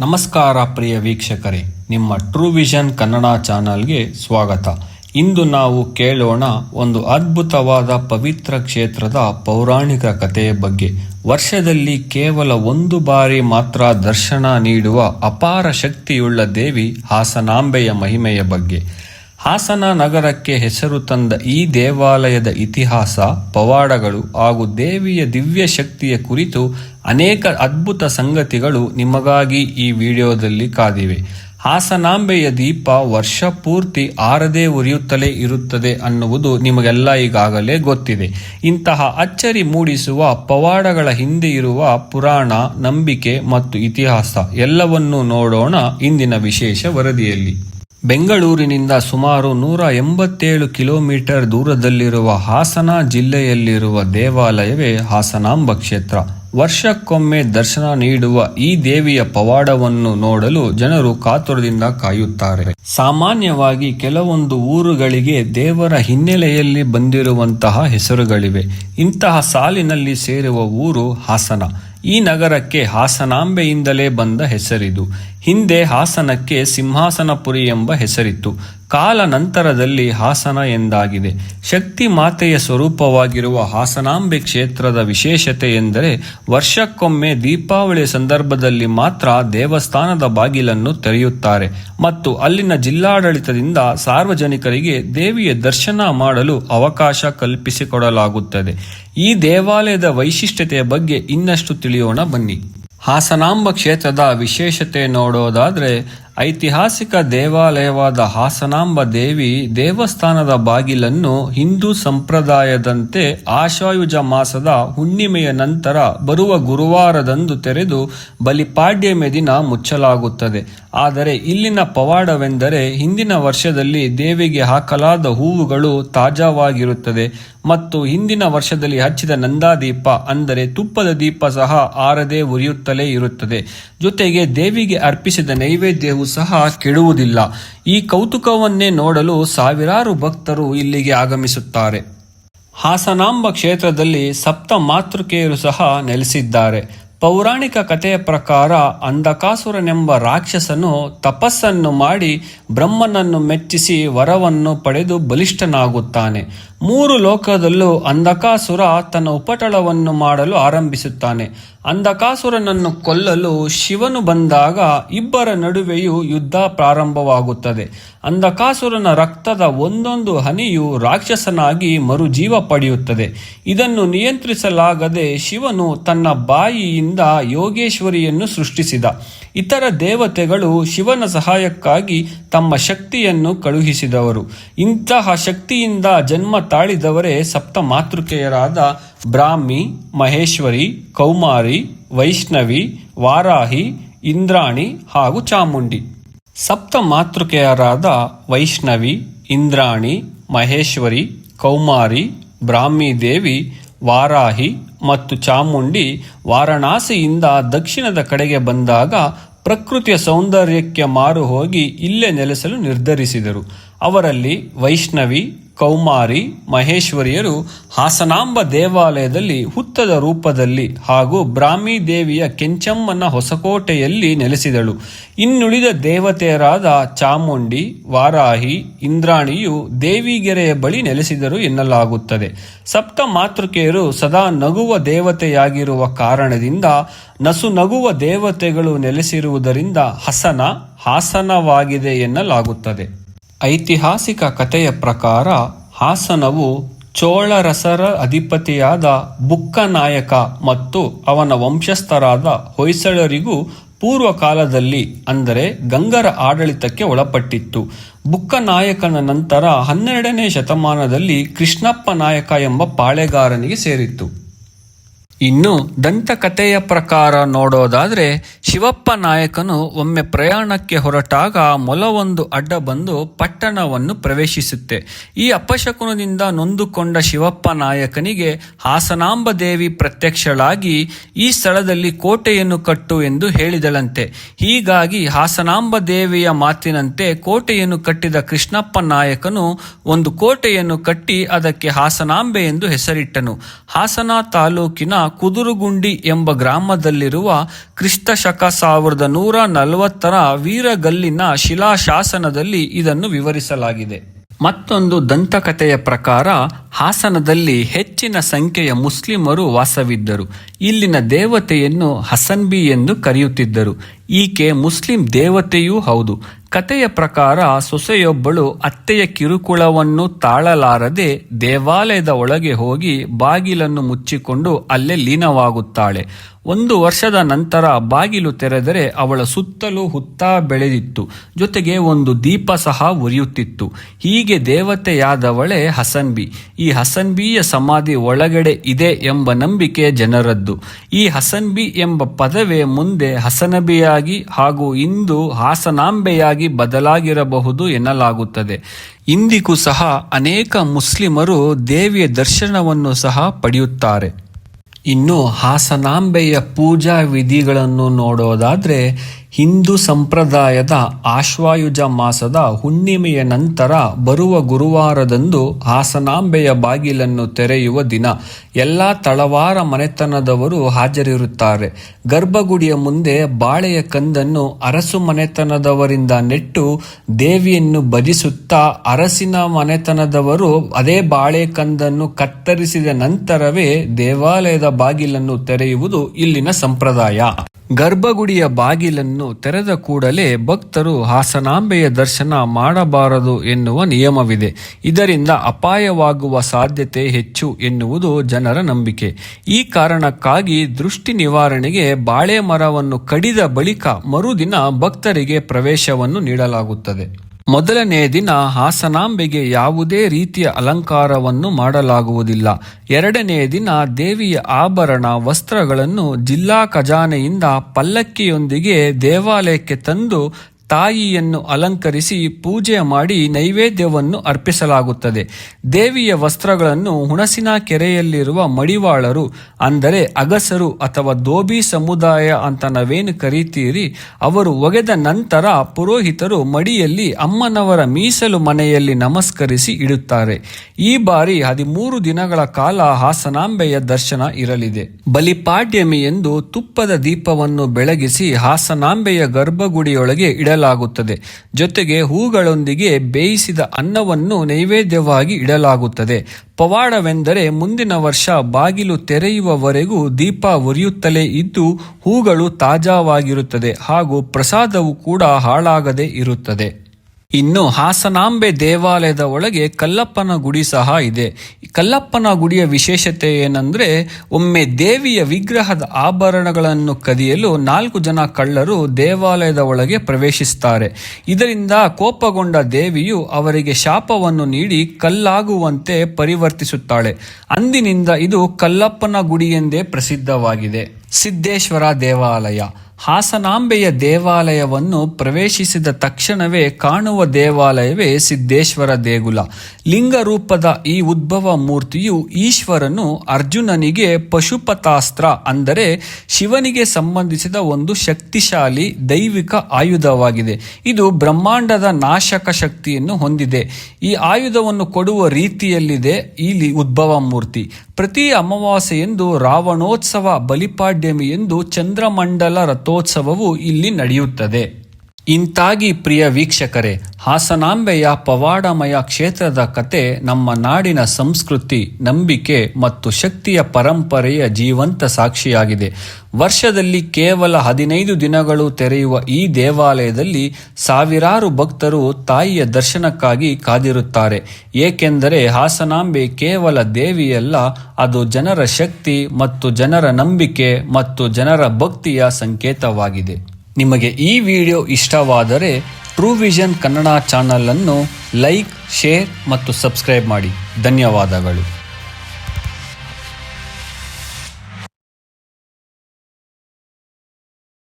ನಮಸ್ಕಾರ ಪ್ರಿಯ ವೀಕ್ಷಕರೇ, ನಿಮ್ಮ ಟ್ರೂ ವಿಷನ್ ಕನ್ನಡ ಚಾನಲ್ಗೆ ಸ್ವಾಗತ. ಇಂದು ನಾವು ಕೇಳೋಣ ಒಂದು ಅದ್ಭುತವಾದ ಪವಿತ್ರ ಕ್ಷೇತ್ರದ ಪೌರಾಣಿಕ ಕಥೆಯ ಬಗ್ಗೆ. ವರ್ಷದಲ್ಲಿ ಕೇವಲ ಒಂದು ಬಾರಿ ಮಾತ್ರ ದರ್ಶನ ನೀಡುವ ಅಪಾರ ಶಕ್ತಿಯುಳ್ಳ ದೇವಿ ಹಾಸನಾಂಬೆಯ ಮಹಿಮೆಯ ಬಗ್ಗೆ. ಹಾಸನ ನಗರಕ್ಕೆ ಹೆಸರು ತಂದ ಈ ದೇವಾಲಯದ ಇತಿಹಾಸ, ಪವಾಡಗಳು ಹಾಗೂ ದೇವಿಯ ದಿವ್ಯ ಶಕ್ತಿಯ ಕುರಿತು ಅನೇಕ ಅದ್ಭುತ ಸಂಗತಿಗಳು ನಿಮಗಾಗಿ ಈ ವಿಡಿಯೋದಲ್ಲಿ ಕಾದಿವೆ. ಹಾಸನಾಂಬೆಯ ದೀಪ ವರ್ಷ ಪೂರ್ತಿ ಆರದೇ ಉರಿಯುತ್ತಲೇ ಇರುತ್ತದೆ ಅನ್ನುವುದು ನಿಮಗೆಲ್ಲ ಈಗಾಗಲೇ ಗೊತ್ತಿದೆ. ಇಂತಹ ಅಚ್ಚರಿ ಮೂಡಿಸುವ, ಪವಾಡಗಳ ಹಿಂದೆ ಇರುವ ಪುರಾಣ, ನಂಬಿಕೆ ಮತ್ತು ಇತಿಹಾಸ ಎಲ್ಲವನ್ನೂ ನೋಡೋಣ ಇಂದಿನ ವಿಶೇಷ ವರದಿಯಲ್ಲಿ. ಬೆಂಗಳೂರಿನಿಂದ ಸುಮಾರು ನೂರ ಎಂಬತ್ತೇಳು ಕಿಲೋಮೀಟರ್ ದೂರದಲ್ಲಿರುವ ಹಾಸನ ಜಿಲ್ಲೆಯಲ್ಲಿರುವ ದೇವಾಲಯವೇ ಹಾಸನಾಂಬ ಕ್ಷೇತ್ರ. ವರ್ಷಕ್ಕೊಮ್ಮೆ ದರ್ಶನ ನೀಡುವ ಈ ದೇವಿಯ ಪವಾಡವನ್ನು ನೋಡಲು ಜನರು ಕಾತುರದಿಂದ ಕಾಯುತ್ತಾರೆ. ಸಾಮಾನ್ಯವಾಗಿ ಕೆಲವೊಂದು ಊರುಗಳಿಗೆ ದೇವರ ಹಿನ್ನೆಲೆಯಲ್ಲಿ ಬಂದಿರುವಂತಹ ಹೆಸರುಗಳಿವೆ. ಇಂತಹ ಸಾಲಿನಲ್ಲಿ ಸೇರುವ ಊರು ಹಾಸನ. ಈ ನಗರಕ್ಕೆ ಹಾಸನಾಂಬೆಯಿಂದಲೇ ಬಂದ ಹೆಸರಿದು. ಹಿಂದೆ ಹಾಸನಕ್ಕೆ ಸಿಂಹಾಸನಪುರಿ ಎಂಬ ಹೆಸರಿತ್ತು. ಕಾಲ ನಂತರದಲ್ಲಿ ಹಾಸನ ಎಂದಾಗಿದೆ. ಶಕ್ತಿ ಮಾತೆಯ ಸ್ವರೂಪವಾಗಿರುವ ಹಾಸನಾಂಬೆ ಕ್ಷೇತ್ರದ ವಿಶೇಷತೆ ಎಂದರೆ ವರ್ಷಕ್ಕೊಮ್ಮೆ ದೀಪಾವಳಿ ಸಂದರ್ಭದಲ್ಲಿ ಮಾತ್ರ ದೇವಸ್ಥಾನದ ಬಾಗಿಲನ್ನು ತೆರೆಯುತ್ತಾರೆ. ಮತ್ತು ಅಲ್ಲಿನ ಜಿಲ್ಲಾಡಳಿತದಿಂದ ಸಾರ್ವಜನಿಕರಿಗೆ ದೇವಿಯ ದರ್ಶನ ಮಾಡಲು ಅವಕಾಶ ಕಲ್ಪಿಸಿಕೊಡಲಾಗುತ್ತದೆ. ಈ ದೇವಾಲಯದ ವೈಶಿಷ್ಟ್ಯತೆಯ ಬಗ್ಗೆ ಇನ್ನಷ್ಟು ತಿಳಿಯೋಣ ಬನ್ನಿ. ಹಾಸನಾಂಬ ಕ್ಷೇತ್ರದ ವಿಶೇಷತೆ ನೋಡೋದಾದ್ರೆ ಐತಿಹಾಸಿಕ ದೇವಾಲಯವಾದ ಹಾಸನಾಂಬ ದೇವಿ ದೇವಸ್ಥಾನದ ಬಾಗಿಲನ್ನು ಹಿಂದೂ ಸಂಪ್ರದಾಯದಂತೆ ಆಶಾಯುಜ ಮಾಸದ ಹುಣ್ಣಿಮೆಯ ನಂತರ ಬರುವ ಗುರುವಾರದಂದು ತೆರೆದು ಬಲಿಪಾಡ್ಯಮೆ ದಿನ ಮುಚ್ಚಲಾಗುತ್ತದೆ. ಆದರೆ ಇಲ್ಲಿನ ಪವಾಡವೆಂದರೆ ಹಿಂದಿನ ವರ್ಷದಲ್ಲಿ ದೇವಿಗೆ ಹಾಕಲಾದ ಹೂವುಗಳು ತಾಜಾವಾಗಿರುತ್ತದೆ. ಮತ್ತು ಹಿಂದಿನ ವರ್ಷದಲ್ಲಿ ಹಚ್ಚಿದ ನಂದಾದೀಪ ಅಂದರೆ ತುಪ್ಪದ ದೀಪ ಸಹ ಆರದೆ ಉರಿಯುತ್ತಲೇ ಇರುತ್ತದೆ. ಜೊತೆಗೆ ದೇವಿಗೆ ಅರ್ಪಿಸಿದ ನೈವೇದ್ಯವು ಸಹ ಕೆಡುವುದಿಲ್ಲ. ಈ ಕೌತುಕವನ್ನೇ ನೋಡಲು ಸಾವಿರಾರು ಭಕ್ತರು ಇಲ್ಲಿಗೆ ಆಗಮಿಸುತ್ತಾರೆ. ಹಾಸನಾಂಬ ಕ್ಷೇತ್ರದಲ್ಲಿ ಸಪ್ತ ಮಾತೃಕೆಯರು ಸಹ ನೆಲೆಸಿದ್ದಾರೆ. ಪೌರಾಣಿಕ ಕಥೆಯ ಪ್ರಕಾರ ಅಂಧಕಾಸುರನೆಂಬ ರಾಕ್ಷಸನು ತಪಸ್ಸನ್ನು ಮಾಡಿ ಬ್ರಹ್ಮನನ್ನು ಮೆಚ್ಚಿಸಿ ವರವನ್ನು ಪಡೆದು ಬಲಿಷ್ಠನಾಗುತ್ತಾನೆ. ಮೂರು ಲೋಕದಲ್ಲೂ ಅಂಧಕಾಸುರ ತನ್ನ ಉಪಟಳವನ್ನು ಮಾಡಲು ಆರಂಭಿಸುತ್ತಾನೆ. ಅಂಧಕಾಸುರನನ್ನು ಕೊಲ್ಲಲು ಶಿವನು ಬಂದಾಗ ಇಬ್ಬರ ನಡುವೆಯೂ ಯುದ್ಧ ಪ್ರಾರಂಭವಾಗುತ್ತದೆ. ಅಂಧಕಾಸುರನ ರಕ್ತದ ಒಂದೊಂದು ಹನಿಯು ರಾಕ್ಷಸನಾಗಿ ಮರುಜೀವ ಪಡೆಯುತ್ತದೆ. ಇದನ್ನು ನಿಯಂತ್ರಿಸಲಾಗದೆ ಶಿವನು ತನ್ನ ಬಾಯಿಯಿಂದ ಯೋಗೇಶ್ವರಿಯನ್ನು ಸೃಷ್ಟಿಸಿದ. ಇತರ ದೇವತೆಗಳು ಶಿವನ ಸಹಾಯಕ್ಕಾಗಿ ತಮ್ಮ ಶಕ್ತಿಯನ್ನು ಕಳುಹಿಸಿದವರು. ಇಂತಹ ಶಕ್ತಿಯಿಂದ ಜನ್ಮ ತಾಳಿದವರೇ ಸಪ್ತ ಮಾತೃಕೆಯರಾದ ಬ್ರಾಹ್ಮಿ, ಮಹೇಶ್ವರಿ, ಕೌಮಾರಿ, ವೈಷ್ಣವಿ, ವಾರಾಹಿ, ಇಂದ್ರಾಣಿ ಹಾಗೂ ಚಾಮುಂಡಿ. ಸಪ್ತ ಮಾತೃಕೆಯರಾದ ವೈಷ್ಣವಿ, ಇಂದ್ರಾಣಿ, ಮಹೇಶ್ವರಿ, ಕೌಮಾರಿ ಬ್ರಾಹ್ಮಿ ದೇವಿ ವಾರಾಹಿ ಮತ್ತು ಚಾಮುಂಡಿ ವಾರಣಾಸಿಯಿಂದ ದಕ್ಷಿಣದ ಕಡೆಗೆ ಬಂದಾಗ ಪ್ರಕೃತಿಯ ಸೌಂದರ್ಯಕ್ಕೆ ಮಾರು ಹೋಗಿ ಇಲ್ಲೇ ನೆಲೆಸಲು ನಿರ್ಧರಿಸಿದರು. ಅವರಲ್ಲಿ ವೈಷ್ಣವಿ ಕೌಮಾರಿ ಮಹೇಶ್ವರಿಯರು ಹಾಸನಾಂಬ ದೇವಾಲಯದಲ್ಲಿ ಹುತ್ತದ ರೂಪದಲ್ಲಿ ಹಾಗೂ ಬ್ರಾಹ್ಮಿ ದೇವಿಯ ಕೆಂಚಮ್ಮನ ಹೊಸಕೋಟೆಯಲ್ಲಿ ನೆಲೆಸಿದಳು. ಇನ್ನುಳಿದ ದೇವತೆಯರಾದ ಚಾಮುಂಡಿ, ವಾರಾಹಿ, ಇಂದ್ರಾಣಿಯು ದೇವಿಗೆರೆಯ ಬಳಿ ನೆಲೆಸಿದರು ಎನ್ನಲಾಗುತ್ತದೆ. ಸಪ್ತ ಮಾತೃಕೆಯರು ಸದಾ ನಗುವ ದೇವತೆಯಾಗಿರುವ ಕಾರಣದಿಂದ ನಸು ನಗುವ ದೇವತೆಗಳು ನೆಲೆಸಿರುವುದರಿಂದ ಹಸನ, ಹಾಸನವಾಗಿದೆ ಎನ್ನಲಾಗುತ್ತದೆ. ಐತಿಹಾಸಿಕ ಕಥೆಯ ಪ್ರಕಾರ ಹಾಸನವು ಚೋಳರಸರ ಅಧಿಪತಿಯಾದ ಬುಕ್ಕನಾಯಕ ಮತ್ತು ಅವನ ವಂಶಸ್ಥರಾದ ಹೊಯ್ಸಳರಿಗೂ ಪೂರ್ವ ಕಾಲದಲ್ಲಿ ಅಂದರೆ ಗಂಗರ ಆಡಳಿತಕ್ಕೆ ಒಳಪಟ್ಟಿತ್ತು. ಬುಕ್ಕನಾಯಕನ ನಂತರ ಹನ್ನೆರಡನೇ ಶತಮಾನದಲ್ಲಿ ಕೃಷ್ಣಪ್ಪ ನಾಯಕ ಎಂಬ ಪಾಳೆಗಾರನಿಗೆ ಸೇರಿತ್ತು. ಇನ್ನು ದಂತಕಥೆಯ ಪ್ರಕಾರ ನೋಡೋದಾದರೆ ಶಿವಪ್ಪ ನಾಯಕನು ಒಮ್ಮೆ ಪ್ರಯಾಣಕ್ಕೆ ಹೊರಟಾಗ ಮೊಲವೊಂದು ಅಡ್ಡ ಬಂದು ಪಟ್ಟಣವನ್ನು ಪ್ರವೇಶಿಸುತ್ತೆ. ಈ ಅಪಶಕುನದಿಂದ ನೊಂದುಕೊಂಡ ಶಿವಪ್ಪ ನಾಯಕನಿಗೆ ಹಾಸನಾಂಬ ದೇವಿ ಪ್ರತ್ಯಕ್ಷಳಾಗಿ ಈ ಸ್ಥಳದಲ್ಲಿ ಕೋಟೆಯನ್ನು ಕಟ್ಟು ಎಂದು ಹೇಳಿದಳಂತೆ. ಹೀಗಾಗಿ ಹಾಸನಾಂಬ ದೇವಿಯ ಮಾತಿನಂತೆ ಕೋಟೆಯನ್ನು ಕಟ್ಟಿದ ಕೃಷ್ಣಪ್ಪ ನಾಯಕನು ಒಂದು ಕೋಟೆಯನ್ನು ಕಟ್ಟಿ ಅದಕ್ಕೆ ಹಾಸನಾಂಬೆ ಎಂದು ಹೆಸರಿಟ್ಟನು. ಹಾಸನ ತಾಲೂಕಿನ ಕುದುರುಗುಂಡಿ ಎಂಬ ಗ್ರಾಮದಲ್ಲಿರುವ ಕ್ರಿಸ್ತ ಶಕ ಸಾವಿರದ ನೂರ ನಲವತ್ತರ ವೀರಗಲ್ಲಿನ ಶಿಲಾಶಾಸನದಲ್ಲಿ ಇದನ್ನು ವಿವರಿಸಲಾಗಿದೆ. ಮತ್ತೊಂದು ದಂತಕಥೆಯ ಪ್ರಕಾರ, ಹಾಸನದಲ್ಲಿ ಹೆಚ್ಚಿನ ಸಂಖ್ಯೆಯ ಮುಸ್ಲಿಮರು ವಾಸವಿದ್ದರು. ಇಲ್ಲಿನ ದೇವತೆಯನ್ನು ಹಸನ್ಬಿ ಎಂದು ಕರೆಯುತ್ತಿದ್ದರು. ಈಕೆ ಮುಸ್ಲಿಂ ದೇವತೆಯೂ ಹೌದು. ಕಥೆಯ ಪ್ರಕಾರ ಸೊಸೆಯೊಬ್ಬಳು ಅತ್ತೆಯ ಕಿರುಕುಳವನ್ನು ತಾಳಲಾರದೆ ದೇವಾಲಯದ ಒಳಗೆ ಹೋಗಿ ಬಾಗಿಲನ್ನು ಮುಚ್ಚಿಕೊಂಡು ಅಲ್ಲೇ ಲೀನವಾಗುತ್ತಾಳೆ. ಒಂದು ವರ್ಷದ ನಂತರ ಬಾಗಿಲು ತೆರೆದರೆ ಅವಳ ಸುತ್ತಲೂ ಹುತ್ತಾ ಬೆಳೆದಿತ್ತು. ಜೊತೆಗೆ ಒಂದು ದೀಪ ಸಹ ಉರಿಯುತ್ತಿತ್ತು. ಹೀಗೆ ದೇವತೆಯಾದವಳೇ ಹಸನ್ಬಿ. ಈ ಹಸನ್ಬಿಯ ಸಮಾಧಿ ಒಳಗಡೆ ಇದೆ ಎಂಬ ನಂಬಿಕೆ ಜನರದ್ದು. ಈ ಹಸನ್ಬಿ ಎಂಬ ಪದವೇ ಮುಂದೆ ಹಸನಬಿಯಾಗಿ ಹಾಗೂ ಇಂದು ಹಾಸನಾಂಬೆಯಾಗಿ ಬದಲಾಗಿರಬಹುದು ಎನ್ನಲಾಗುತ್ತದೆ. ಇಂದಿಗೂ ಸಹ ಅನೇಕ ಮುಸ್ಲಿಮರು ದೇವಿಯ ದರ್ಶನವನ್ನು ಸಹ ಪಡೆಯುತ್ತಾರೆ. ಇನ್ನು ಹಾಸನಾಂಬೆಯ ಪೂಜಾ ವಿಧಿಗಳನ್ನು ನೋಡೋದಾದ್ರೆ ಹಿಂದೂ ಸಂಪ್ರದಾಯದ ಆಶ್ವಾಯುಜ ಮಾಸದ ಹುಣ್ಣಿಮೆಯ ನಂತರ ಬರುವ ಗುರುವಾರದಂದು ಹಾಸನಾಂಬೆಯ ಬಾಗಿಲನ್ನು ತೆರೆಯುವ ದಿನ. ಎಲ್ಲ ತಳವಾರ ಮನೆತನದವರು ಹಾಜರಿರುತ್ತಾರೆ. ಗರ್ಭಗುಡಿಯ ಮುಂದೆ ಬಾಳೆಯ ಕಂದನ್ನು ಅರಸು ಮನೆತನದವರಿಂದ ನೆಟ್ಟು ದೇವಿಯನ್ನು ಭಜಿಸುತ್ತಾ ಅರಸಿನ ಮನೆತನದವರು ಅದೇ ಬಾಳೆ ಕಂದನ್ನು ಕತ್ತರಿಸಿದ ನಂತರವೇ ದೇವಾಲಯದ ಬಾಗಿಲನ್ನು ತೆರೆಯುವುದು ಇಲ್ಲಿನ ಸಂಪ್ರದಾಯ. ಗರ್ಭಗುಡಿಯ ಬಾಗಿಲನ್ನು ತೆರೆದ ಕೂಡಲೇ ಭಕ್ತರು ಹಾಸನಾಂಬೆಯ ದರ್ಶನ ಮಾಡಬಾರದು ಎನ್ನುವ ನಿಯಮವಿದೆ. ಇದರಿಂದ ಅಪಾಯವಾಗುವ ಸಾಧ್ಯತೆ ಹೆಚ್ಚು ಎನ್ನುವುದು ಜನರ ನಂಬಿಕೆ. ಈ ಕಾರಣಕ್ಕಾಗಿ ದೃಷ್ಟಿ ನಿವಾರಣೆಗೆ ಬಾಳೆ ಮರವನ್ನು ಕಡಿದ ಬಳಿಕ ಮರುದಿನ ಭಕ್ತರಿಗೆ ಪ್ರವೇಶವನ್ನು ನೀಡಲಾಗುತ್ತದೆ. ಮೊದಲನೇ ದಿನ ಹಾಸನಾಂಬೆಗೆ ಯಾವುದೇ ರೀತಿಯ ಅಲಂಕಾರವನ್ನು ಮಾಡಲಾಗುವುದಿಲ್ಲ. ಎರಡನೇ ದಿನ ದೇವಿಯ ಆಭರಣ ವಸ್ತ್ರಗಳನ್ನು ಜಿಲ್ಲಾ ಖಜಾನೆಯಿಂದ ಪಲ್ಲಕ್ಕಿಯೊಂದಿಗೆ ದೇವಾಲಯಕ್ಕೆ ತಂದು ತಾಯಿಯನ್ನು ಅಲಂಕರಿಸಿ ಪೂಜೆ ಮಾಡಿ ನೈವೇದ್ಯವನ್ನು ಅರ್ಪಿಸಲಾಗುತ್ತದೆ. ದೇವಿಯ ವಸ್ತ್ರಗಳನ್ನು ಹುಣಸಿನ ಕೆರೆಯಲ್ಲಿರುವ ಮಡಿವಾಳರು, ಅಂದರೆ ಅಗಸರು ಅಥವಾ ದೋಬಿ ಸಮುದಾಯ ಅಂತ ನಾವೇನು ಕರೀತೀರಿ, ಅವರು ಒಗೆದ ನಂತರ ಪುರೋಹಿತರು ಮಡಿಯಲ್ಲಿ ಅಮ್ಮನವರ ಮೀಸಲು ಮನೆಯಲ್ಲಿ ನಮಸ್ಕರಿಸಿ ಇಡುತ್ತಾರೆ. ಈ ಬಾರಿ ಹದಿಮೂರು ದಿನಗಳ ಕಾಲ ಹಾಸನಾಂಬೆಯ ದರ್ಶನ ಇರಲಿದೆ. ಬಲಿಪಾಡ್ಯಮಿ ಎಂದು ತುಪ್ಪದ ದೀಪವನ್ನು ಬೆಳಗಿಸಿ ಹಾಸನಾಂಬೆಯ ಗರ್ಭಗುಡಿಯೊಳಗೆ ಇಡಲಾಗುತ್ತದೆ. ಜೊತೆಗೆ ಹೂಗಳೊಂದಿಗೆ ಬೇಯಿಸಿದ ಅನ್ನವನ್ನು ನೈವೇದ್ಯವಾಗಿ ಇಡಲಾಗುತ್ತದೆ. ಪವಾಡವೆಂದರೆ ಮುಂದಿನ ವರ್ಷ ಬಾಗಿಲು ತೆರೆಯುವವರೆಗೂ ದೀಪ ಉರಿಯುತ್ತಲೇ ಇದ್ದು ಹೂಗಳು ತಾಜಾವಾಗಿರುತ್ತದೆ ಹಾಗೂ ಪ್ರಸಾದವು ಕೂಡ ಹಾಳಾಗದೇ ಇರುತ್ತದೆ. ಇನ್ನು ಹಾಸನಾಂಬೆ ದೇವಾಲಯದ ಒಳಗೆ ಕಲ್ಲಪ್ಪನ ಗುಡಿ ಸಹ ಇದೆ. ಕಲ್ಲಪ್ಪನ ಗುಡಿಯ ವಿಶೇಷತೆ ಏನಂದ್ರೆ, ಒಮ್ಮೆ ದೇವಿಯ ವಿಗ್ರಹದ ಆಭರಣಗಳನ್ನು ಕದಿಯಲು ನಾಲ್ಕು ಜನ ಕಳ್ಳರು ದೇವಾಲಯದ ಒಳಗೆ ಪ್ರವೇಶಿಸುತ್ತಾರೆ ಇದರಿಂದ ಕೋಪಗೊಂಡ ದೇವಿಯು ಅವರಿಗೆ ಶಾಪವನ್ನು ನೀಡಿ ಕಲ್ಲಾಗುವಂತೆ ಪರಿವರ್ತಿಸುತ್ತಾಳೆ. ಅಂದಿನಿಂದ ಇದು ಕಲ್ಲಪ್ಪನ ಗುಡಿ ಎಂದೇ ಪ್ರಸಿದ್ಧವಾಗಿದೆ. ಸಿದ್ದೇಶ್ವರ ದೇವಾಲಯ. ಹಾಸನಾಂಬೆಯ ದೇವಾಲಯವನ್ನು ಪ್ರವೇಶಿಸಿದ ತಕ್ಷಣವೇ ಕಾಣುವ ದೇವಾಲಯವೇ ಸಿದ್ದೇಶ್ವರ ದೇಗುಲ. ಲಿಂಗ ರೂಪದ ಈ ಉದ್ಭವ ಮೂರ್ತಿಯು ಈಶ್ವರನು ಅರ್ಜುನನಿಗೆ ಪಶುಪತಾಸ್ತ್ರ ಅಂದರೆ ಶಿವನಿಗೆ ಸಂಬಂಧಿಸಿದ ಒಂದು ಶಕ್ತಿಶಾಲಿ ದೈವಿಕ ಆಯುಧವಾಗಿದೆ. ಇದು ಬ್ರಹ್ಮಾಂಡದ ನಾಶಕ ಶಕ್ತಿಯನ್ನು ಹೊಂದಿದೆ. ಈ ಆಯುಧವನ್ನು ಕೊಡುವ ರೀತಿಯಲ್ಲಿದೆ ಈ ಉದ್ಭವ ಮೂರ್ತಿ. ಪ್ರತಿ ಅಮಾವಾಸ್ಯೆಯೆಂದು ರಾವಣೋತ್ಸವ ಬಲಿಪಾಡ್ಯಮಿ ಎಂದು ಚಂದ್ರಮಂಡಲ ರಥೋತ್ಸವವು ಇಲ್ಲಿ ನಡೆಯುತ್ತದೆ. ಇಂತಾಗಿ ಪ್ರಿಯ ವೀಕ್ಷಕರೇ, ಹಾಸನಾಂಬೆಯ ಪವಾಡಮಯ ಕ್ಷೇತ್ರದ ಕತೆ ನಮ್ಮ ನಾಡಿನ ಸಂಸ್ಕೃತಿ, ನಂಬಿಕೆ ಮತ್ತು ಶಕ್ತಿಯ ಪರಂಪರೆಯ ಜೀವಂತ ಸಾಕ್ಷಿಯಾಗಿದೆ. ವರ್ಷದಲ್ಲಿ ಕೇವಲ ಹದಿನೈದು ದಿನಗಳು ತೆರೆಯುವ ಈ ದೇವಾಲಯದಲ್ಲಿ ಸಾವಿರಾರು ಭಕ್ತರು ತಾಯಿಯ ದರ್ಶನಕ್ಕಾಗಿ ಕಾದಿರುತ್ತಾರೆ. ಏಕೆಂದರೆ ಹಾಸನಾಂಬೆ ಕೇವಲ ದೇವಿಯಲ್ಲ, ಅದು ಜನರ ಶಕ್ತಿ ಮತ್ತು ಜನರ ನಂಬಿಕೆ ಮತ್ತು ಜನರ ಭಕ್ತಿಯ ಸಂಕೇತವಾಗಿದೆ. ನಿಮಗೆ ಈ ವಿಡಿಯೋ ಇಷ್ಟವಾದರೆ ಟ್ರೂ ವಿಷನ್ ಕನ್ನಡ ಚಾನಲ್ ಅನ್ನು ಲೈಕ್ ಶೇರ್ ಮತ್ತು ಸಬ್ಸ್ಕ್ರೈಬ್ ಮಾಡಿ. ಧನ್ಯವಾದಗಳು.